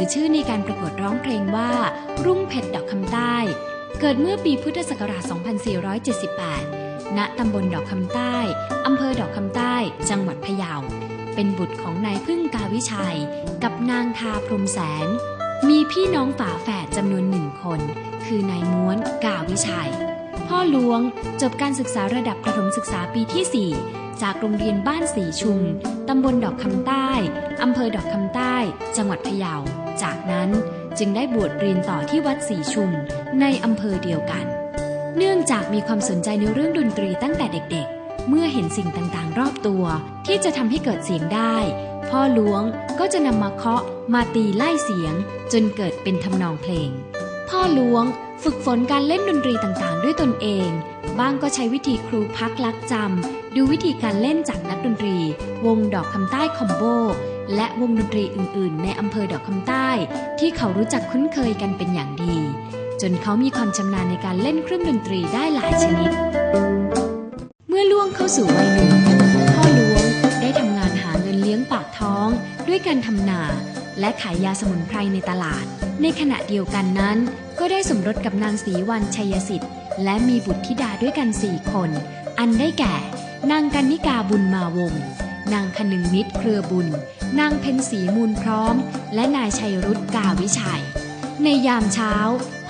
รือชื่อในการประกวดร้องเพลงว่า รุ่งเพชรดอกคำใต้ เกิดเมื่อปีพุทธศักราช 2478 ณ ตำบลดอกคำใต้ อำเภอดอกคำใต้ จังหวัดพะเยา เป็นบุตรของนายพึ่งกาวิชัย กับนางทาพรมแสน มีพี่น้องฝาแฝดจำนวนหนึ่งคน คือนายม้วนกาวิชัย พ่อหลวงจบการศึกษาระดับประถมศึกษาปีที่ 4จากโรงเรียนบ้านสีชุม ตำบลดอกคำใต้ อำเภอดอกคำใต้ จังหวัดพะเยาจากนั้นจึงได้บวชเรียนต่อที่วัดสีชุมในอำเภอเดียวกัน เนื่องจากมีความสนใจในเรื่องดนตรีตั้งแต่เด็กๆ เมื่อเห็นสิ่งต่างๆ รอบตัว ที่จะทำให้เกิดเสียงได้ พ่อหลวงก็จะนำมาเคาะมาตีไล่เสียง จนเกิดเป็นทำนองเพลง พ่อหลวงฝึกฝนการเล่นดนตรีต่างๆ ด้วยตนเอง บ้างก็ใช้วิธีครูพักลักจำดูวิธีการเล่นจากนักดนตรี วงดอกคำใต้คอมโบ และวงดนตรีอื่น ๆ ในอำเภอดอกคำใต้ ที่เขารู้จักคุ้นเคยกันเป็นอย่างดี จนเขามีความชำนาญในการเล่นเครื่องดนตรีได้หลายชนิด เมื่อล่วงเข้าสู่วัยหนุ่มพ่อหลวงได้ทำงานหาเงินเลี้ยงปากท้อง ด้วยการทำนา และขายยาสมุนไพรในตลาด ในขณะเดียวกันนั้น ก็ได้สมรสกับนางศรีวันชัยสิทธิ์และมีบุตรธิดาด้วยกันสี่คน อันได้แก่ นางกันนิกาบุญมาวง นางคนึงนิดเครือบุญ นางเพ็ญศรีมูลพร้อม และนายชัยรุตกาวิชัย ในยามเช้า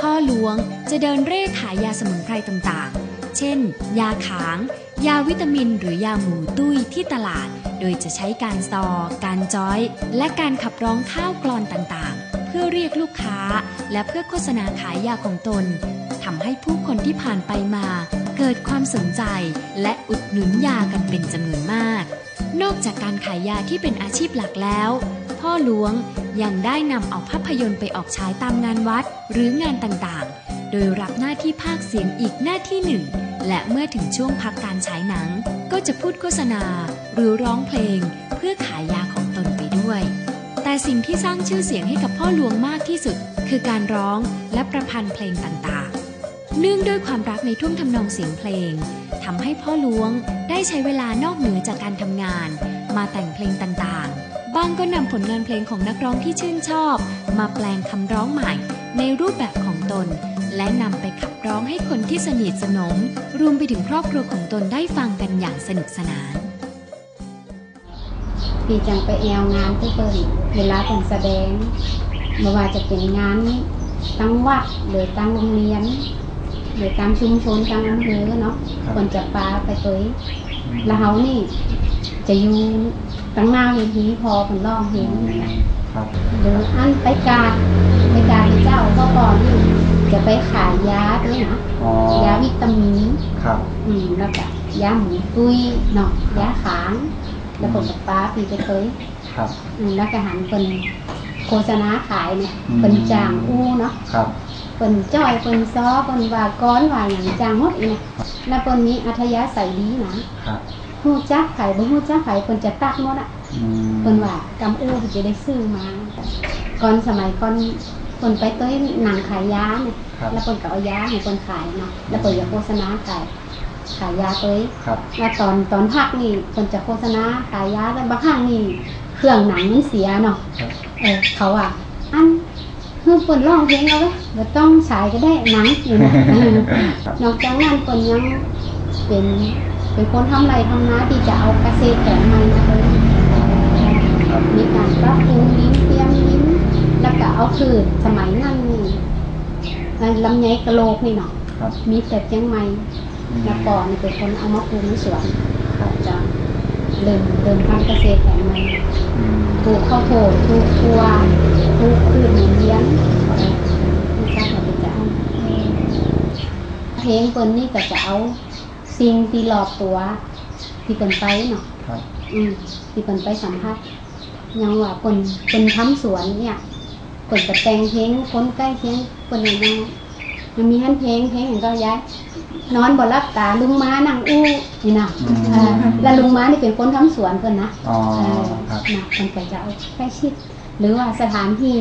พ่อหลวงจะเดินเร่ขายยาสมุนไพรต่างๆ เช่น ยาขาง ยาวิตามินหรือยาหมูตุ้ยที่ตลาด โดยจะใช้การซอ การจ้อย และการขับร้องข้าวกลอนต่างๆ เพื่อเรียกลูกค้า และเพื่อโฆษณาขายยาของตนทำให้ผู้คนที่ผ่านไปมา เกิดความสนใจและอุดหนุนยากันเป็นจำนวนมาก นอกจากการขายยาที่เป็นอาชีพหลักแล้ว พ่อหลวงยังได้นำเอาภาพยนตร์ไปออกฉายตามงานวัดหรืองานต่างๆ โดยรับหน้าที่ภาคเสียงอีกหน้าที่หนึ่ง และเมื่อถึงช่วงพักการฉายหนัง ก็จะพูดโฆษณา หรือร้องเพลง เพื่อขายยาของตนไปด้วย แต่สิ่งที่สร้างชื่อเสียงให้กับพ่อหลวงมากที่สุด คือการร้องและประพันธ์เพลงต่างๆ เนื่องด้วยความรักในท่วงทำนองเสียงเพลงทำให้พ่อหลวงได้ใช้เวลานอกเหนือจากการทำงาน มาแต่งเพลงต่างๆ บางก็นำผลงานเพลงของนักร้องที่ชื่นชอบ มาแปลงคำร้องใหม่ ในรูปแบบของตน และนำไปขับร้องให้คนที่สนิทสนม รวมไปถึงครอบครัวของตนได้ฟังกันอย่างสนุกสนานปีจังไปแอวงานที่เปิเวลาเปิดแสดงไม่ว่าจะเป็นงานตั้งวัดหรือตั้งโรงเรียน หรือตามชุมชนตามอำเภอเนาะคนจะปาไปเตยแล้วเขานี่ จะอยู่ตั้งหน้าเวทีพอคนร้องเพลงเนี่ยครับหรืออันไปกาดไปกาดเจ้าก็ก่อนนี่จะไปขายยาด้วยนะอ๋อยาวิตามินครับ อืมแล้วก็ยาหมูตุ้ยเนาะยาขางแล้วผมกับป้าปีไปเคยครับ อืมแล้วก็หันเป็น โฆษณาขายเนี่ยอืม เป็นจางอู้เนาะครับ เป็นจ้อยเป็นซ้อเป็นว่าก้อนว่าอย่างจางหมดอีกนะแล้วเป็นนี้อัธยาศัยดีนะครับฮู้จักไข่บ่ฮู้จักไข่คนจะตักหมดอะอืมเพิ่นว่ากำอู้เพิ่นจะได้ซื้อมาก่อนสมัยก่อนเพิ่นไปเต้ยหนังขายยาเนี่ยครับแล้วเพิ่นก็เอายาให้เพิ่นขายเนาะแล้วเพิ่นจะโฆษณาขายขายยาเต้ย ครับแล้วตอนตอนพักนี่เพิ่นจะโฆษณาขายยาแล้วบางครั้งนี่ เครื่องหนังมันเสียเนาะครับเออเขาอะอันเพื่อคนร้องเพลงเอาไว้ไม่ต้องฉายก็ได้หนังอยู่นะเออนอกจากนั้นคนยังเป็นเป็นคนทำไรทำนาที่จะเอาเกษตรแผนใหม่มาเลยครับมีการปรับปรุงลิ้นเตรียมลิ้นแล้วก็เอาพืชสมัยนั้นนี่อันลำไยกะโหลกนี่เนาะครับมีแต่เชียงใหม่อืมแล้วก่อนนี่เป็นคนเอามาปลูกในสวนครับจะ เริ่มเริ่มทำเกษตรแผนใหม่อืมปลูกข้าวโพดปลูกถั่วปลูกพืชหมุนเวียนมีทรัพย์เราไปจะเอาเพลงเปิ้นนี่ก็จะเอาสิ่งที่รอบตัวที่เปิ้นไปเนาะครับอืมที่เปิ้นไปสัมภาษณ์อยังว่าเปิ้นเปิ้นทำสวนเนี่ยเปิ้นก็แต่งเพลงคนใกล้เคียงเปิ้นยังยังมีฮันเพลงเพลงอย่างก็ย้าย นอนบ่รับตาลุงม้านั่งอู้นี่นะอืมเออแล้วลุงม้านี่เป็นคนทำสวนเพิ่นนะอ๋อเออครับนะมันก็จะเอาใกล้ชิด หรือว่าสถานที่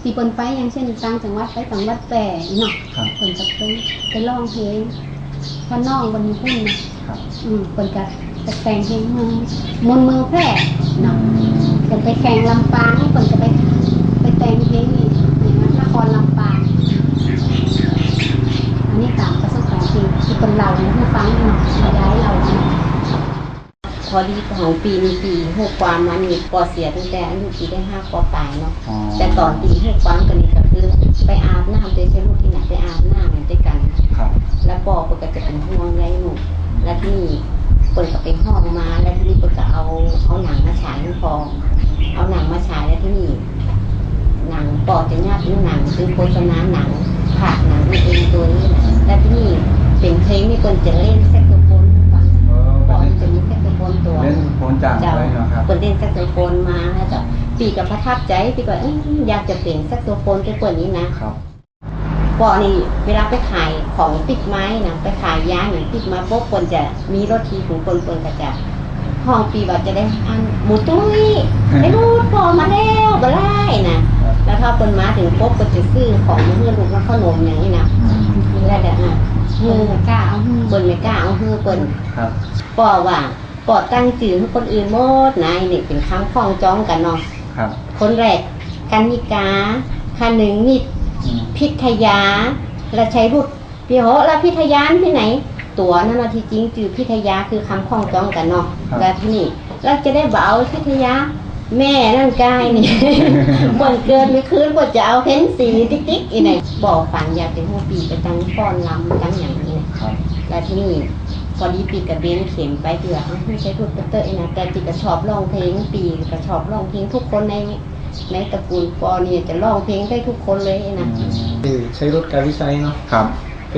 ที่เปิ้นไปอย่างเช่นต่างจังหวัดไปต่างวัดแปรนี่เนาะครับเปิ้นก็ไปไปร้องเพลงพอน้องบนพุ่นนะ ครับอืมเปิ้นก็ไปแต่งเพลงเมืองมนต์เมืองแพร่เนาะเปิ้นไปแข่งลำปางเปิ้นก็ไปไปแต่งเพลง พ อดีของปีนี้ปีหกความมันนี่ปอเสียตั้งแต่อายุปีได้ห้าปอปลายเนาะอ๋อ แต่ตอนปีหกความกันนี่ก็คือไปอาบน้ำโดยใช้ลูกที่ไหนไปอาบน้ำด้วยกัน ครับ แล้วปอเปิดก็จะเป็นห่วงใยหนูแล้วที่นี่เปิดก็เป็นห้องมาแล้วที่นี่เปิดก็เอาเอาหนังมาฉายให้พอเอาหนังมาฉายแล้วที่นี่หนังปอจะญาติหนังคือโฆษณาหนังผ่ากหนังนี่เองตัวนี้นะแล้วที่นี่เป็นเพลงนี่เปิดจะเล่นแซ นโฟนจางเจ้าเลยเนาะครับเปิดเล่นแซกโซโฟนมาแล้วเจ้าปีกับประทับใจปีก็เอ้ยอยากจะเป็นแซกโซโฟนไปเปิดนี้นะครับปอนี่เวลาไปขายของติดไม้นะไปขายยางอย่างติดมาปุ๊บคนจะมีรถทีของคนคนก็จะห้องปีว่าจะได้อันหมูตุ้ยไอ้ลูกพอมาแล้วก็ไล่นะแล้วถ้าคนมาถึงปุ๊บก็จะซื้อของมาเพื่อลูกมาขนมอย่างนี้นะอืมนี่แหละเด็กนะเอเฮืออกล้าเอาหื้อเปิ้นไม่กล้าเอาเฮือเปิ้นครับปอว่า ปอตั้งจื่อให้คนอื่นหมดนายนี่เป็นคำคล้องจองกันเนาะครับ คนแรกกันนิกาคันหนึ่งนิดอืมพิทยาและใช้รุดพี่โหแล้วพิทยานที่ไหน ตัวนั่นนะที่จริงจือพิทยาคือคำคล้องจองกันเนาะแล้วที่นี่เราจะได้เบเอาพิทยาแม่นั่นกายนี่บ่นเกินไม่คืนบ่จะเอาเพ้นสีติ๊กติ๊กอีไหนบอกฝันอยากจะหัวปีไปตั้งฟ้อนลำตั้งอย่างนี้นะครับแล้วที่นี่พ อดีปีกับเบนเข็มไปเถื่อเอาไม่ใช่ทุกเตอร์เองนะแต่ปีก็ชอบร้องเพลงปีก็ชอบร้องเพลงทุกคนในในตระกูลปอเนี่ยจะร้องเพลงได้ทุกคนเลยนะคือใช้รถการวิชัยเนาะครับไป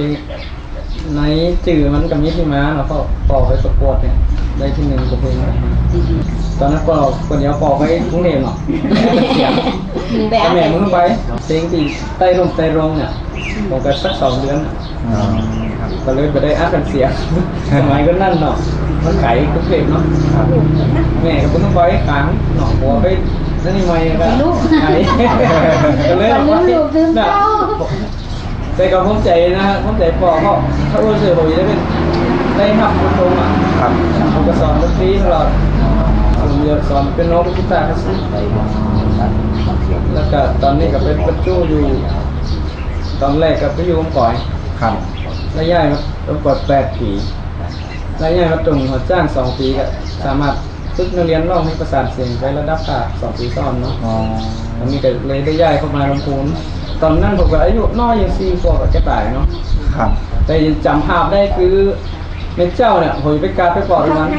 ในจื่อมันกับมิที่มาเนาะก็ปอกไปประกวดเนี่ยได้ที่หนึ่งกับเพลงอะไรตอนนั้นก็คนเดียวปอกไปกรุงเทพเนาะไปแต่เอาแม่แต่มึงไปเพลงที่ใต้ร่มใต้รงเนี่ย ผมก็สักสองเดือนน่ะอ๋อครับก็เลยไปได้อัดกันเสียงสมัยก็นั่นเนาะมันไก่กรุงเทพเนาะครับแม่ก็เพิ่งไปขางหนองบัวไปนั่นนี่ไม่ก็ลูกไก่ก็เลยลืมลูกลืมเต้าแต่ก็ผมใจนะผมใจปอเพราะถ้ารู้สึกผมจะได้เป็นได้ทำคนตรงอะครับผมก็สอนดนตรีตลอดผมจะสอนเป็นโน้ตกีตาร์คลาสสิกแล้วก็ตอนนี้ก็เป็นประจูอยู่ ตอนแรกก็ไปอยู่กับก่อยครับแล้วย้ายมาต้องกดแปดปีแล้วย้ายมาตรงหัวจ้างสองปีก็สามารถฝึกนักเรียนร้องให้ประสานเสียงไประดับภาคสองปีซ้อนเนาะอ๋อตอนนี้ก็เลยได้ย้ายเข้ามาลำพูนตอนนั้นผมก็อายุน้อยยังสี่ขวบก็จะตายเนาะครับ แต่ยังจำภาพได้คือเมเจ้าเนี่ยผมไปการไปปอดด้วยนั้น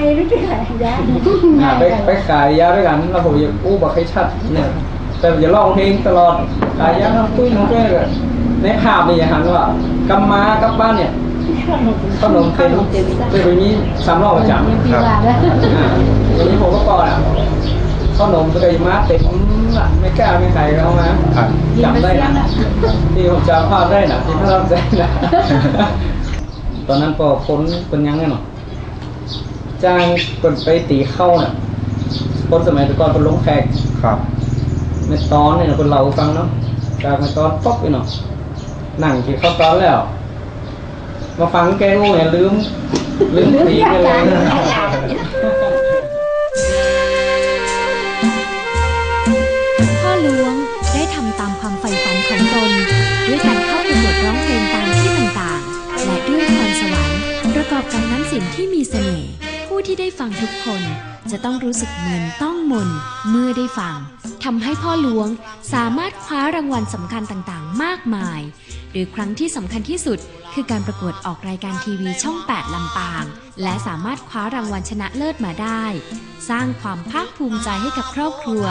อ่าไปไปขายยาด้วยกันแล้วผมยังอู้บอกให้ชัดเนี่ยแต่อย่าร้องเพลงตลอดขายยาน้ำตุ้ยน้ำเกลือ ในภาพนี่อย่าหันว่ากำมากลับบ้านเนี่ยขนมเต็มเป็นแบบนี้สามรอบประจำยังปีว่าแล้วอ่าวันนี้ผมก็ปอดอะขนมตัวใหญ่มาเต็มอะไม่กล้าไม่ใครเอามาครับจำได้นะที่ผมจำภาพได้นะที่ท่านรับใจนะตอนนั้นพอพ้นเป็นยังไงเนาะจ้างคนไปตีเข้าน่ะคนสมัยแต่ก่อนเป็นลงแขกครับในตอนเนี่ยคนเราฟังเนาะจากในตอนป๊อกไปเนาะห นังที่เข้าตอนแล้ว มาฟังแกงูเนี่ยลืม ลืมตีไปเลยพ่อหลวงได้ทำตามความใฝ่ฝันของตน ด้วยการเข้าประกวดร้องเพลงตามที่ต่างๆ และด้วยพรสวรรค์ประกอบกับน้ำเสียงที่มีเสน่ห์ผู้ที่ได้ฟังทุกคนจะต้องรู้สึกเหมือนต้องมนเมื่อได้ฟังทำให้พ่อหลวง สามารถคว้ารางวัลสำคัญต่างๆ มากมายหรือครั้งที่สำคัญที่สุด คือการประกวดออกรายการทีวีช่อง 8 ลำปาง และสามารถคว้ารางวัลชนะเลิศมาได้ สร้างความภาคภูมิใจให้กับครอบครัว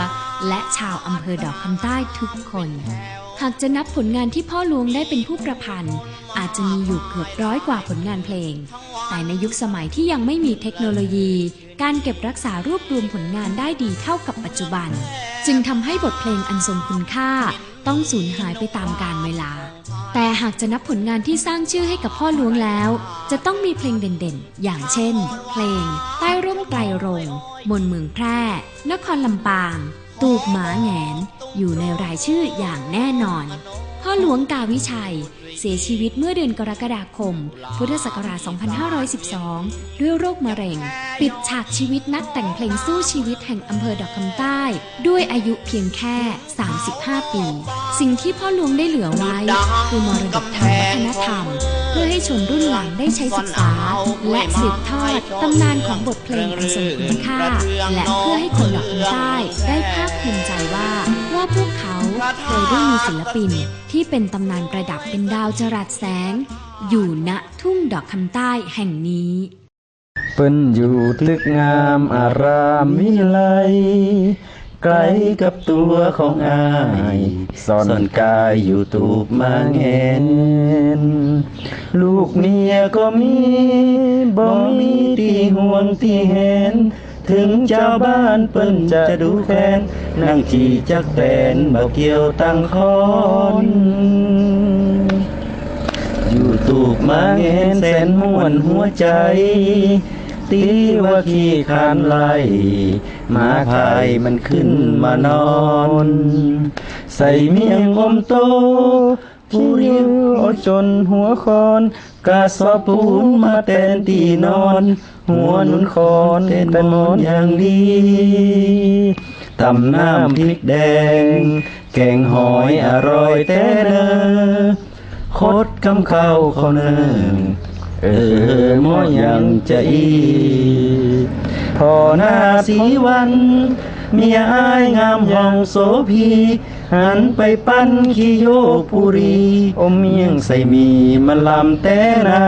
และชาวอำเภอดอกคำใต้ทุกคน หากจะนับผลงานที่พ่อหลวงได้เป็นผู้ประพันธ์ อาจจะมีอยู่เกือบร้อยกว่าผลงานเพลง แต่ในยุคสมัยที่ยังไม่มีเทคโนโลยี การเก็บรักษารวบรวมผลงานได้ดีเท่ากับปัจจุบัน จึงทำให้บทเพลงอันทรงคุณค่า ต้องสูญหายไปตามกาลเวลา แต่หากจะนับผลงานที่สร้างชื่อให้กับพ่อหลวงแล้ว จะต้องมีเพลงเด่นๆ อย่างเช่น เพลง ใต้ร่มไตรรงมนเมืองแพร่ นครลำปาง ตูบหมาแหงน อยู่ในรายชื่ออย่างแน่นอน พ่อหลวงกาวิชัย เสียชีวิตเมื่อเดือนกรกฎาคม พุทธศักราช 2512 ด้วยโรคมะเร็ง ปิดฉากชีวิตนักแต่งเพลงสู้ชีวิตแห่งอำเภอดอกคำใต้ ด้วยอายุเพียงแค่ 35 ปี สิ่งที่พ่อหลวงได้เหลือไว้ คือมรดกทางวัฒนธรรม พื่อให้ชนรุ่นหลังได้ใช้ศึกษา และสืบทอดตำนานของบทเพลงอันทรงคุณค่า และเพื่อให้คนดอกคำใต้ได้ภาคภูมิใจว่าว่าพวกเขาเคยได้มีศิลปินที่เป็นตำนานประดับเป็นดาวจรัสแสง อยู่ณทุ่งดอกคำใต้แห่งนี้เปิ้นอยู่ตึกงามอารามวิไล ไกลกับตัวของอายซ่อนกายอยู่ตูบมาแงนลูกเมียก็มีบ่มีที่ห่วงที่แหนถึงเจ้าบ้านเปิ้นจะดูแฟนนั่งจีจักแตนบ่เกี่ยวตั้งคอนอยู่ตูบมาเงินแสนม่วนหัวใจ ตีว่าขี้คานไล่หมาพายมันขึ้นมานอน ใส่เมียงอมโตผู้ริ้วเอจนหัวคอนกาสอบปูนมาแตนตีนอน หัวนุนคอนเป็นมอนอย่างดีตำน้ำพริกแดง แกงหอยอร่อยแต่เนอคดกำเข้าเขาเนิง เออหมอยังจะอีพอหน้าสีวันเมียอายงามห้องโสพีหันไปปั้นขี้โยกปุรี อมเมียงใส่มีมันลำแต่นา